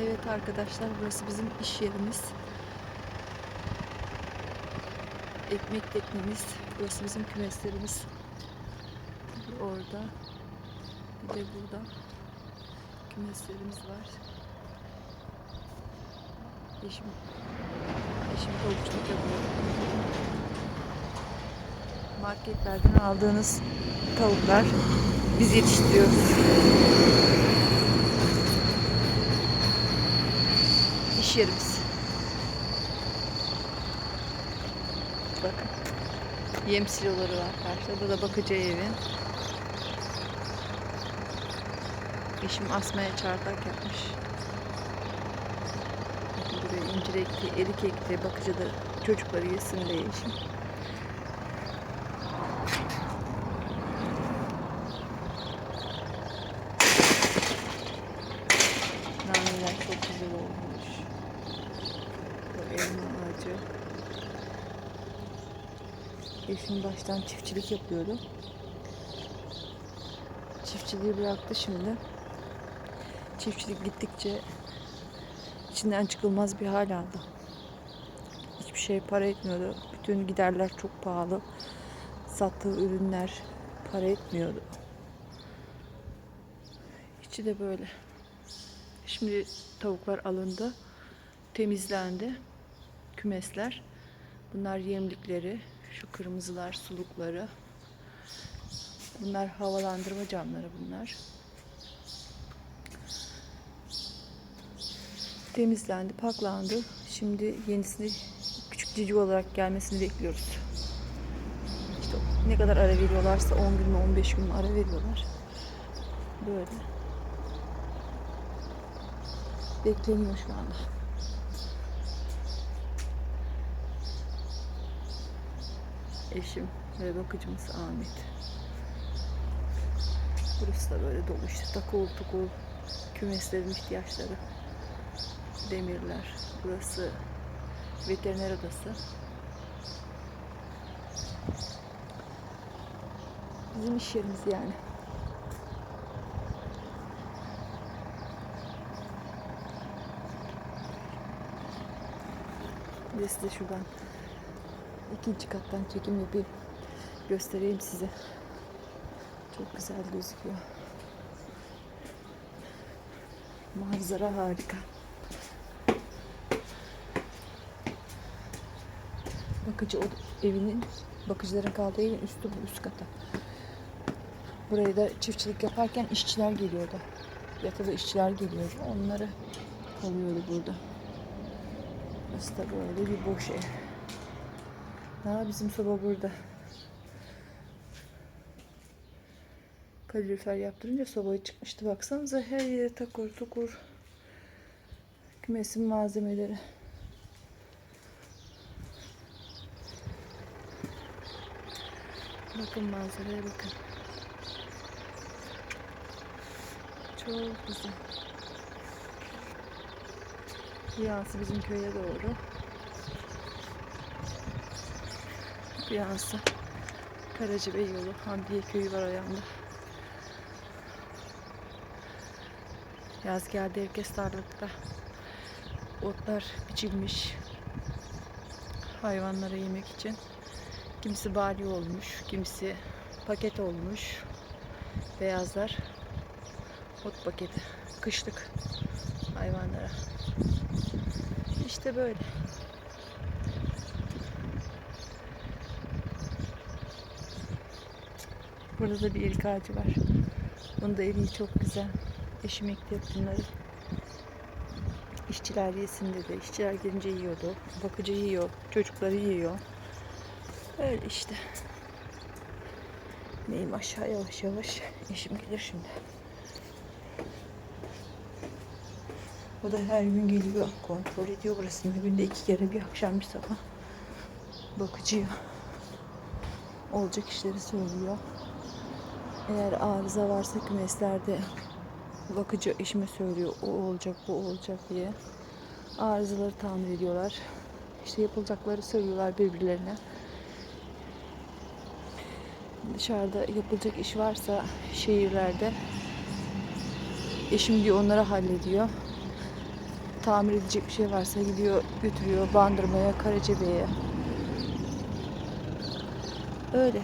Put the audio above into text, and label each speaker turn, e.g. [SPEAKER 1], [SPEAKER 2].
[SPEAKER 1] Evet arkadaşlar burası bizim iş yerimiz. Ekmek teknemiz. Burası bizim kümeslerimiz. Bir orada. Bir de burada. Kümeslerimiz var. Eşim, eşim tavukçuluk yapıyor. Marketlerden aldığınız tavuklar biz yetiştiriyoruz. Yerimiz. Bakın. Yem siloları var karşıda. Bu da bakıcı evi. Eşim asmaya çardak yapmış. Bakın buraya incir ekti, erik ekti. Bakıcı da çocukları yesin diye eşim. Naneler çok güzel olmuş. Bu elma ağacı. Eşim baştan çiftçilik yapıyordu. Çiftçiliği bıraktı şimdi. Çiftçilik gittikçe içinden çıkılmaz bir hal aldı. Hiçbir şey para etmiyordu. Bütün giderler çok pahalı. Sattığı ürünler para etmiyordu. İçi de böyle. Şimdi tavuklar alındı. Temizlendi. Kümesler. Bunlar yemlikleri. Şu kırmızılar sulukları. Bunlar havalandırma camları bunlar. Temizlendi, paklandı. Şimdi yenisini küçük cici olarak gelmesini bekliyoruz. İşte ne kadar ara veriyorlarsa 10 gün mü 15 gün mü ara veriyorlar. Böyle. bekleniyor şu anda. Eşim ve bakıcımız Ahmet. Burası da böyle dolu işte takıl tukul kümeslerin ihtiyaçları. Demirler. Burası veteriner odası. Bizim iş yerimiz yani. De size şuradan ikinci kattan çekim yapayım. Göstereyim size. Çok güzel gözüküyor. Manzara harika. Bakıcı o evinin, bakıcıların kaldığı evin üstü bu üst kata. Buraya da çiftçilik yaparken işçiler geliyordu. Yatılı işçiler geliyordu. Onları kalıyordu burada. Burası böyle bir boş ev. Ha bizim soba burada. Kalorifer yaptırınca sobaya çıkmıştı. Baksanıza her yere takur tukur. Kümesin malzemeleri. Bakın manzaraya bakın. Çok güzel. Yansı bizim köye doğru. Bir yansı Karacabey yolu. Hamdiye köyü var ayağında. Yaz geldi herkes tarlalıkta. Otlar biçilmiş. Hayvanlara yemek için. Kimisi bali olmuş, kimisi paket olmuş. Beyazlar ot paketi. Kışlık hayvanlara. İşte böyle. Burada da bir erik ağacı var. Bunun da eriği çok güzel. Eşim ekti bunları. İşçiler yesin dedi. İşçiler gelince yiyordu. Bakıcı yiyor. Çocukları yiyor. Öyle işte. Neyim aşağı yavaş yavaş. Eşim gelir şimdi. O da her gün geliyor. Kontrol ediyor burasını. Günde iki kere bir akşam bir sabah. Bakıcıya. Olacak işleri söylüyor. Eğer arıza varsa kümeslerde bakıcı eşime söylüyor. O olacak, bu olacak diye. Arızaları tamir ediyorlar. İşte yapılacakları söylüyorlar birbirlerine. Dışarıda yapılacak iş varsa şehirlerde eşim diyor onları hallediyor. tamir edecek bir şey varsa gidiyor götürüyor Bandırma'ya, Karacabey'e. Öyle.